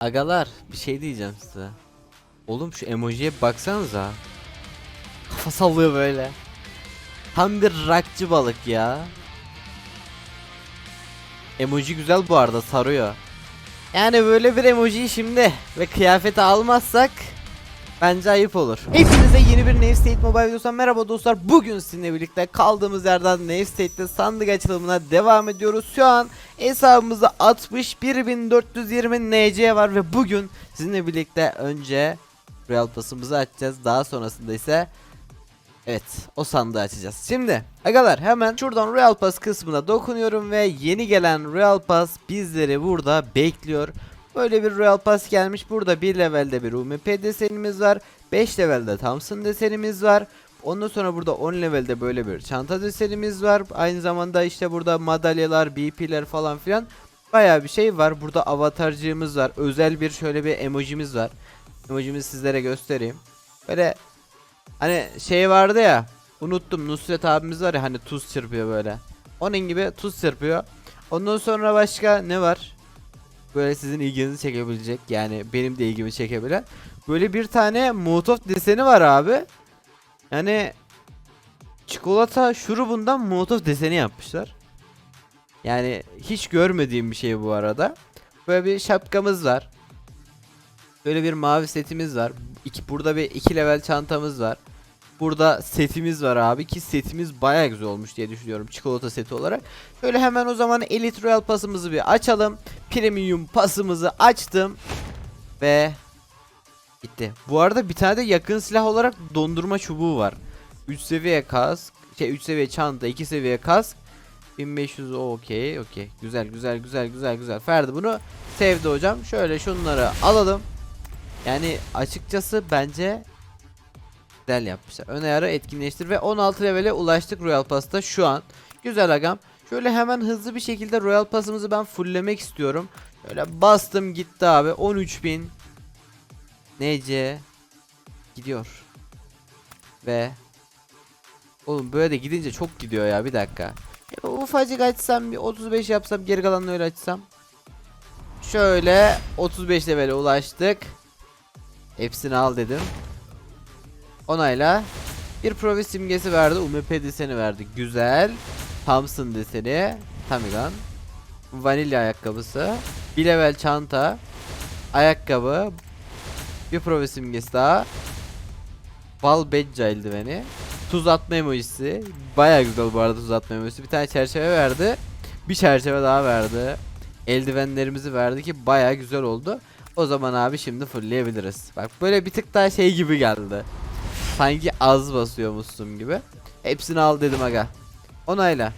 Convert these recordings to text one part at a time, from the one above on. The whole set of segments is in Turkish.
Agalar bir şey diyeceğim size. Oğlum şu emojiye baksanıza. Kafa sallıyor böyle. Tam bir rakçı balık ya. Emoji güzel bu arada sarıyor. Yani böyle bir emojiyi şimdi ve kıyafeti almazsak bence ayıp olur. Hepinize yeni bir Nave State Mobile videosundan merhaba dostlar. Bugün sizinle birlikte kaldığımız yerden Nave State'te sandık açılımına devam ediyoruz. Şu an hesabımızda 61.420 NC var ve bugün sizinle birlikte önce Royal Pass'ımızı açacağız. Daha sonrasında ise Evet o sandığı açacağız. Şimdi agalar hemen şuradan Royal Pass kısmına dokunuyorum ve yeni gelen Royal Pass bizleri burada bekliyor. Böyle bir Royal Pass gelmiş. Burada 1 levelde bir UMP desenimiz var. 5 levelde Thompson desenimiz var. Ondan sonra burada 10 levelde böyle bir çanta desenimiz var. Aynı zamanda işte burada madalyalar, BP'ler falan filan Bayağı bir şey var. Burada avatarcığımız var. Özel bir şöyle bir emojimiz var. Emojimizi sizlere göstereyim. Böyle Hani şey vardı ya unuttum Nusret abimiz var ya hani tuz çırpıyor böyle. Onun gibi tuz çırpıyor. Ondan sonra başka ne var? Böyle sizin ilginizi çekebilecek yani benim de ilgimi çekebilen. Böyle bir tane Molotov deseni var abi. Yani çikolata şurubundan Molotov deseni yapmışlar. Yani hiç görmediğim bir şey bu arada. Böyle bir şapkamız var. Böyle bir mavi setimiz var. İki, burada bir iki level çantamız var. Burada setimiz var abi ki setimiz baya güzel olmuş diye düşünüyorum çikolata seti olarak. Şöyle hemen o zaman Elite Royal pasımızı bir açalım. Premium pasımızı açtım. Ve bitti. Bu arada bir tane de yakın silah olarak dondurma çubuğu var. 3 seviye kask, şey 3 seviye çanta, 2 seviye kask. 1500 okey okey. Güzel güzel güzel güzel güzel. Ferdi bunu sevdi hocam. Şöyle şunları alalım. Yani açıkçası bence güzel yapmışlar. Ön ayarı etkinleştir ve 16 levele ulaştık Royal Pass'ta şu an. Güzel agam. Şöyle hemen hızlı bir şekilde Royal Pass'ımızı ben fulllemek istiyorum. Şöyle bastım gitti abi. 13.000 NC gidiyor. Ve Oğlum böyle de gidince çok gidiyor ya bir dakika. Ya ufacık açsam bir 35 yapsam geri kalanını öyle açsam. Şöyle 35 levele ulaştık. Hepsini al dedim. Onayla. Bir provi simgesi verdi. UMP deseni verdi. Güzel. Thompson deseni. Tamigan. Vanilya ayakkabısı. Bir level çanta. Ayakkabı. Bir provi simgesi daha. Bal Bedca eldiveni. Tuz atma emojisi. Baya güzel bu arada tuz atma emojisi. Bir tane çerçeve verdi. Bir çerçeve daha verdi. Eldivenlerimizi verdi ki baya güzel oldu. O zaman abi şimdi fullleyebiliriz. Bak böyle bir tık daha şey gibi geldi. Sanki az basıyormuşsun gibi. Hepsini al dedim aga. Onayla.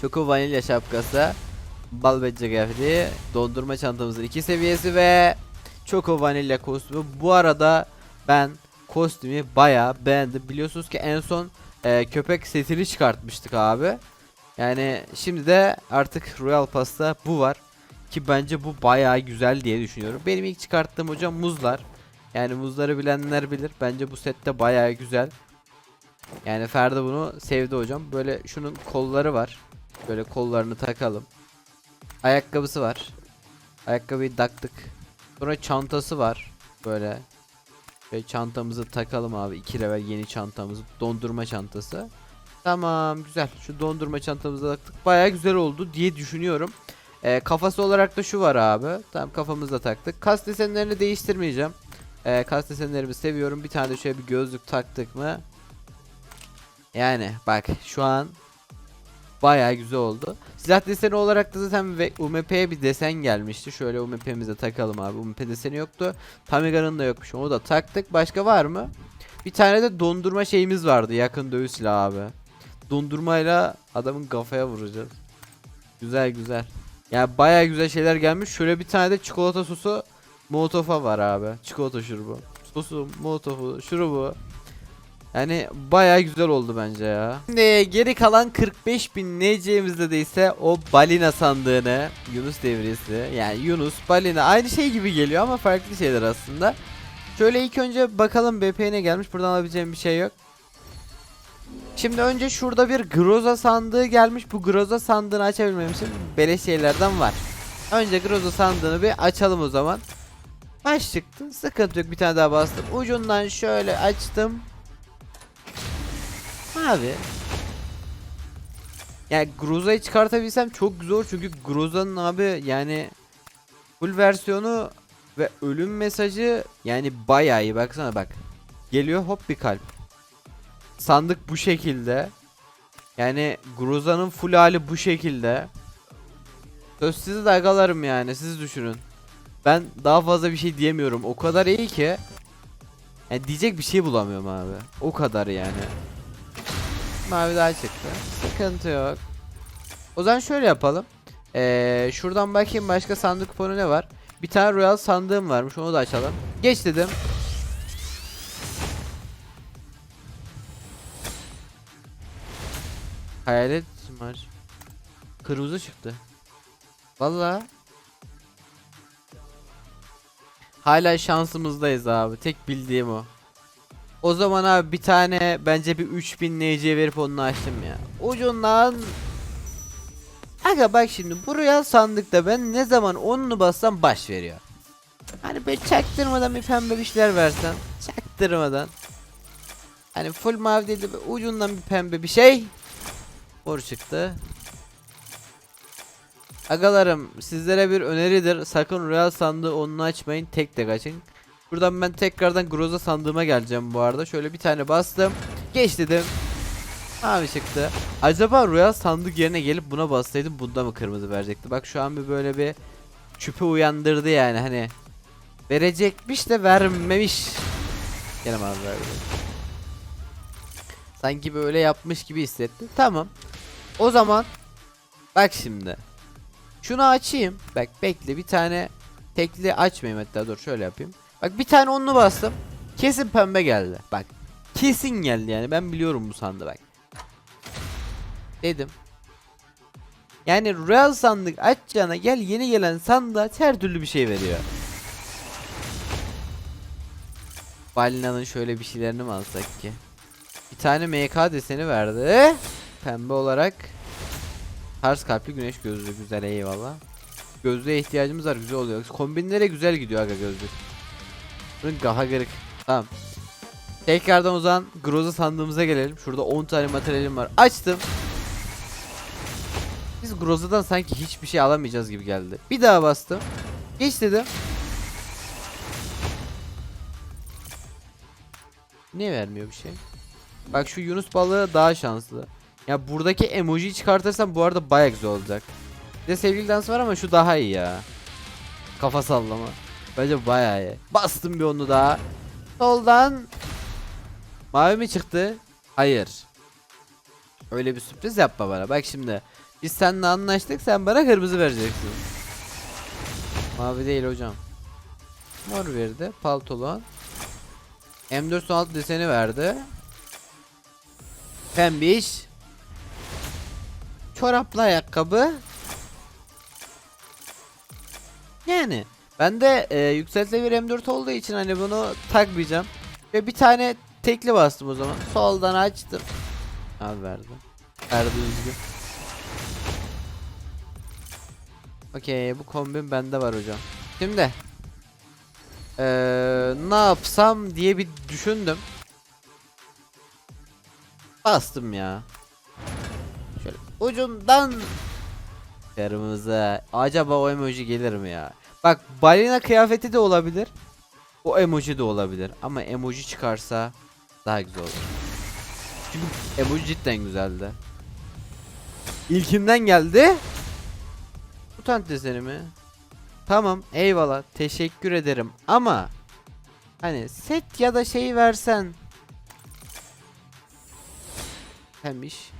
Çoko vanilya şapkası. Bal ve cegefli. Dondurma çantamızın iki seviyesi ve Çoko vanilya kostümü. Bu arada ben kostümü baya beğendim. Biliyorsunuz ki en son e, köpek setini çıkartmıştık abi. Yani şimdi de artık Royal Pass'ta bu var. Ki bence bu bayağı güzel diye düşünüyorum. Benim ilk çıkarttığım hocam muzlar. Yani muzları bilenler bilir. Bence bu sette bayağı güzel. Yani Ferdi bunu sevdi hocam. Böyle şunun kolları var. Böyle kollarını takalım. Ayakkabısı var. Ayakkabıyı taktık. Sonra çantası var. Böyle. Ve çantamızı takalım abi. 2 level yeni çantamız. Dondurma çantası. Tamam güzel. Şu dondurma çantamızı taktık. Bayağı güzel oldu diye düşünüyorum. Ee, kafası olarak da şu var abi. Tamam kafamızda taktık. Kas desenlerini değiştirmeyeceğim. Ee, kas desenlerimi seviyorum. Bir tane de şöyle bir gözlük taktık mı? Yani bak şu an bayağı güzel oldu. Silah deseni olarak da zaten UMP'ye bir desen gelmişti. Şöyle UMP'mize takalım abi. UMP deseni yoktu. Tamiga'nın da yokmuş. Onu da taktık. Başka var mı? Bir tane de dondurma şeyimiz vardı. Yakın dövüş silahı abi. Dondurmayla adamın kafaya vuracağız. Güzel güzel. Yani baya güzel şeyler gelmiş. Şöyle bir tane de çikolata sosu Molotof'a var abi. Çikolata şurubu. Sosu, molotofu, şurubu. Yani baya güzel oldu bence ya. Şimdi geri kalan 45.000 NC'mizde de ise o balina sandığını Yunus devresi. Yani Yunus, balina aynı şey gibi geliyor ama farklı şeyler aslında. Şöyle ilk önce bakalım BP'ne gelmiş. Buradan alabileceğim bir şey yok. Şimdi önce şurada bir Groza sandığı gelmiş. Bu Groza sandığını açabilmem için beleş şeylerden var. Önce Groza sandığını bir açalım o zaman. Baş çıktı. Sıkıntı yok. Bir tane daha bastım. Ucundan şöyle açtım. Abi. Yani Groza'yı çıkartabilsem çok olur çünkü Groza'nın abi yani full versiyonu ve ölüm mesajı yani bayağı iyi baksana bak. Geliyor hop bir kalp. Sandık bu şekilde. Yani Groza'nın full hali bu şekilde. Söz sizi de yani siz düşünün. Ben daha fazla bir şey diyemiyorum. O kadar iyi ki. Yani diyecek bir şey bulamıyorum abi. O kadar yani. Mavi daha çıktı. Sıkıntı yok. O zaman şöyle yapalım. Ee, şuradan bakayım başka sandık kuponu ne var. Bir tane royal sandığım varmış onu da açalım. Geç dedim. Hayalet var. Kırmızı çıktı. Vallahi. Hala şansımızdayız abi. Tek bildiğim o. O zaman abi bir tane bence bir 3000 NC verip onu açtım ya. Ucundan Aga bak şimdi buraya sandıkta ben ne zaman onunu bassam baş veriyor. Hani böyle çaktırmadan bir pembe bir şeyler versen. Çaktırmadan. Hani full mavi değil de ucundan bir pembe bir şey. Mor çıktı. Agalarım sizlere bir öneridir. Sakın Royal sandığı onunu açmayın. Tek tek açın. Buradan ben tekrardan Groza sandığıma geleceğim bu arada. Şöyle bir tane bastım. Geç dedim. Mavi çıktı. Acaba Royal sandık yerine gelip buna bassaydım bunda mı kırmızı verecekti? Bak şu an bir böyle bir şüphe uyandırdı yani hani. Verecekmiş de vermemiş. Gene verdi. Sanki böyle yapmış gibi hissettim. Tamam. O zaman bak şimdi. Şunu açayım. Bak bekle bir tane tekli açmayayım hatta dur şöyle yapayım. Bak bir tane onlu bastım. Kesin pembe geldi. Bak kesin geldi yani ben biliyorum bu sandı bak. Dedim. Yani Royal sandık açacağına gel yeni gelen sandığa her türlü bir şey veriyor. Balina'nın şöyle bir şeylerini mi alsak ki? Bir tane MK deseni verdi. Pembe olarak. Ters kalpli güneş gözlüğü güzel eyvallah. Gözlüğe ihtiyacımız var güzel oluyor. Kombinlere güzel gidiyor aga gözlük. Bunun gaha garık. Tamam. Tekrardan o zaman Groza sandığımıza gelelim. Şurada 10 tane materyalim var. Açtım. Biz Groza'dan sanki hiçbir şey alamayacağız gibi geldi. Bir daha bastım. Geç dedim. Niye vermiyor bir şey? Bak şu Yunus balığı daha şanslı. Ya buradaki emojiyi çıkartırsam bu arada baya güzel olacak. Bir de sevgili dans var ama şu daha iyi ya. Kafa sallama. Bence baya iyi. Bastım bir onu daha. Soldan Mavi mi çıktı? Hayır. Öyle bir sürpriz yapma bana. Bak şimdi. Biz seninle anlaştık. Sen bana kırmızı vereceksin. Mavi değil hocam. Mor verdi. Paltolon. M416 deseni verdi. Pembiş. Çoraplı ayakkabı. Yani ben de e, yükseltili bir M4 olduğu için hani bunu takmayacağım. Ve bir tane tekli bastım o zaman. Soldan açtım. Abi verdi. Verdi üzgün. Okey bu kombin bende var hocam. Şimdi ee, ne yapsam diye bir düşündüm. Bastım ya. Ucundan kırmızı. Acaba o emoji gelir mi ya? Bak balina kıyafeti de olabilir. O emoji de olabilir. Ama emoji çıkarsa daha güzel olur. Çünkü emoji cidden güzeldi. İlkimden geldi. Mutant deseni mi? Tamam eyvallah teşekkür ederim ama hani set ya da şey versen Pembiş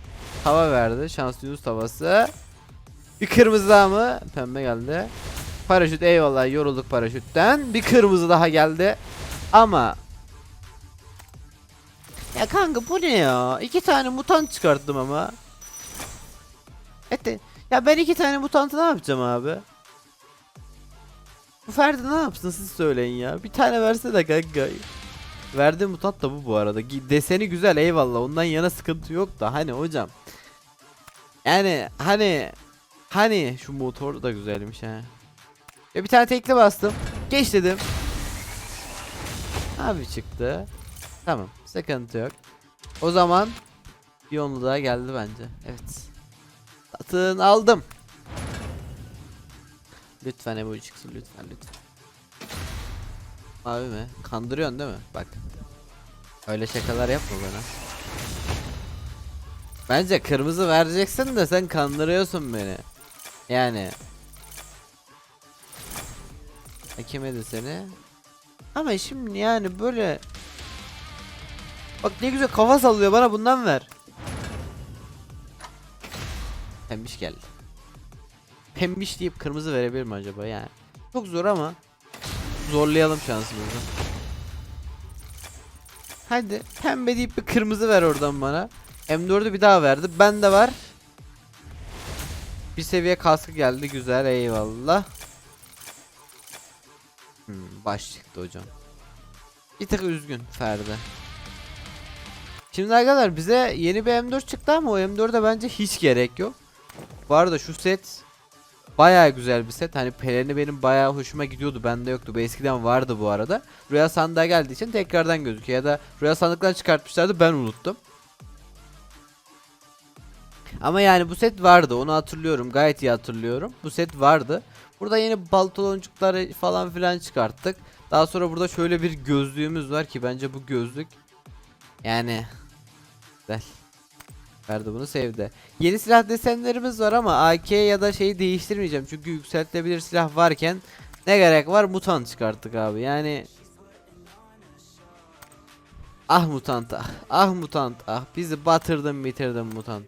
Hava verdi şanslı Yunus tavası Bir kırmızı daha mı? Pembe geldi Paraşüt eyvallah yorulduk paraşütten Bir kırmızı daha geldi Ama Ya kanka bu ne ya İki tane mutant çıkarttım ama Ete Ya ben iki tane mutantı ne yapacağım abi bu Ferdi ne yapsın siz söyleyin ya. Bir tane verse de kanka. Verdiğim mutant da bu bu arada. Deseni güzel eyvallah. Ondan yana sıkıntı yok da hani hocam. Yani hani hani şu motor da güzelmiş ha. Ve bir tane tekli bastım. Geç dedim. Abi çıktı. Tamam. Sıkıntı yok. O zaman bir onlu daha geldi bence. Evet. Satın aldım. Lütfen emoji çıksın lütfen lütfen. Abi mi? Kandırıyorsun değil mi? Bak. Öyle şakalar yapma bana. Bence kırmızı vereceksin de sen kandırıyorsun beni. Yani. Ekemedi seni. Ama şimdi yani böyle Bak ne güzel kafa sallıyor bana bundan ver. Pembiş geldi. Pembiş deyip kırmızı verebilir mi acaba yani? Çok zor ama zorlayalım şansımızı. Hadi pembe deyip bir kırmızı ver oradan bana. M4'ü bir daha verdi. Ben de var. Bir seviye kaskı geldi güzel eyvallah. Hmm, baş çıktı hocam. Bir tık üzgün Ferdi. Şimdi arkadaşlar bize yeni bir M4 çıktı ama o M4'e bence hiç gerek yok. Bu arada şu set bayağı güzel bir set. Hani Pelen'i benim bayağı hoşuma gidiyordu. Bende yoktu. Bu eskiden vardı bu arada. Rüya sandığa geldiği için tekrardan gözüküyor. Ya da Rüya sandıktan çıkartmışlardı ben unuttum. Ama yani bu set vardı. Onu hatırlıyorum. Gayet iyi hatırlıyorum. Bu set vardı. Burada yeni baltaloncukları falan filan çıkarttık. Daha sonra burada şöyle bir gözlüğümüz var ki bence bu gözlük yani güzel. Verdi bunu sevdi. Yeni silah desenlerimiz var ama AK ya da şeyi değiştirmeyeceğim. Çünkü yükseltilebilir silah varken ne gerek var? Mutant çıkarttık abi. Yani Ah mutant ah. Ah mutant ah. Bizi batırdın bitirdin mutant.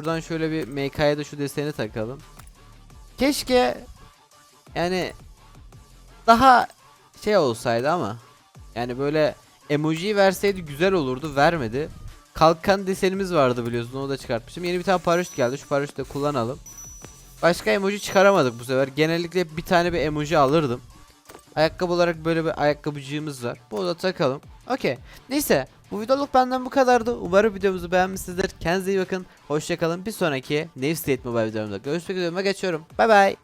Şuradan şöyle bir MK'ya da şu deseni takalım. Keşke yani daha şey olsaydı ama yani böyle emoji verseydi güzel olurdu vermedi. Kalkan desenimiz vardı biliyorsun onu da çıkartmışım. Yeni bir tane paraşüt geldi şu paraşütü de kullanalım. Başka emoji çıkaramadık bu sefer. Genellikle bir tane bir emoji alırdım. Ayakkabı olarak böyle bir ayakkabıcığımız var. Bunu da takalım. Okey. Neyse bu videoluk benden bu kadardı. Umarım videomuzu beğenmişsinizdir. Kendinize iyi bakın. Hoşçakalın. Bir sonraki Nave State Mobile videomda görüşmek üzere. Geçiyorum. Bay bay.